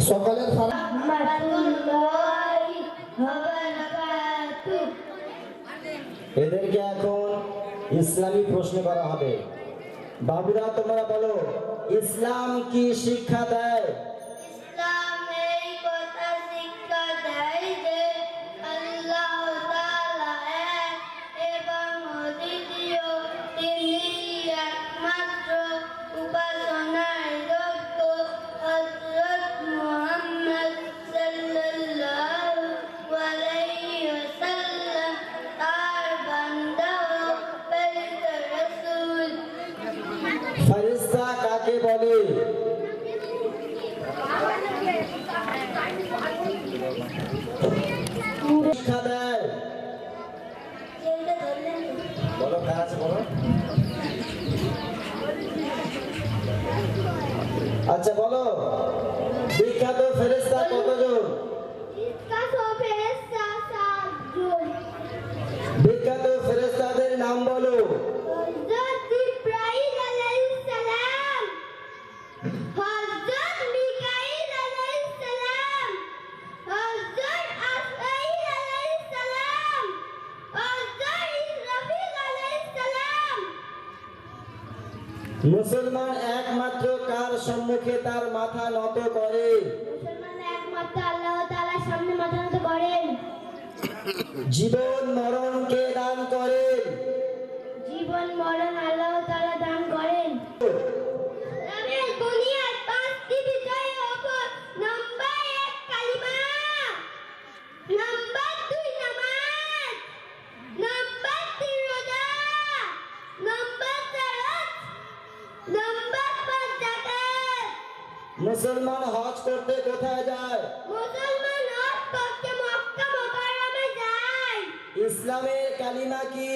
সকলের এদেরকে এখন ইসলামী প্রশ্ন করা হবে। বাবুরা তোমরা বলো ইসলাম কি শিক্ষা দেয়? ফেরেশতা কাকে বলে? আচ্ছা বলো। বিখ্যাত ফেরেশতা কতজন? মুসলমান একমাত্র কার সম্মুখে তার মাথা নত করে? মুসলমান একমাত্র আল্লাহ তাআলার সামনে মাথা নত করেন। জীবন মরণকে দান করে জীবন মরণ मुसलमान हज करते कथा जाए? मुसलमान हज करते मक्का मुकर्रमा में जाए। इस्लाम में कलिमा की?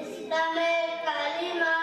इस्लाम में कलिमा